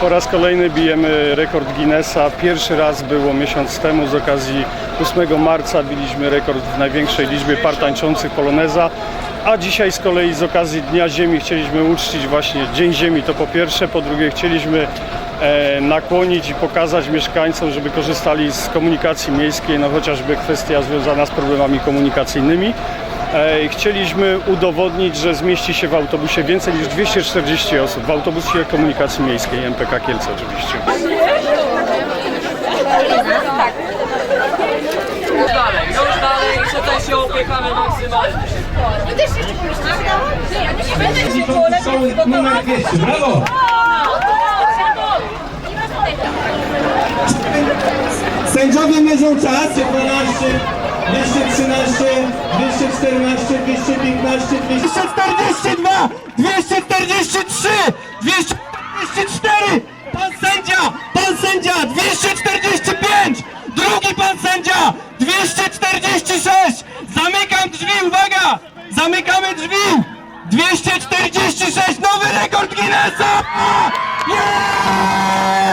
Po raz kolejny bijemy rekord Guinnessa. Pierwszy raz było miesiąc temu z okazji 8 marca biliśmy rekord w największej liczbie par tańczących poloneza. A dzisiaj z kolei z okazji Dnia Ziemi chcieliśmy uczcić właśnie Dzień Ziemi to po pierwsze, po drugie chcieliśmy e, nakłonić i pokazać mieszkańcom, żeby korzystali z komunikacji miejskiej, no chociażby kwestia związana z problemami komunikacyjnymi. Chcieliśmy udowodnić, że zmieści się w autobusie więcej niż 240 osób, w autobusie komunikacji miejskiej MPK Kielce oczywiście. Już dalej, już dalej, jeszcze tutaj się opiekamy maksymalnie. Szkoły numer 200, brawo! Sędziowie mierzą czas, 12, 213, 214, 215, 242, 243, 244, pan sędzia, pan sędzia, 245, drugi pan sędzia, 246, zamykam drzwi, uwaga, zamykamy drzwi, 246, nowy rekord Guinnessa! Yeah!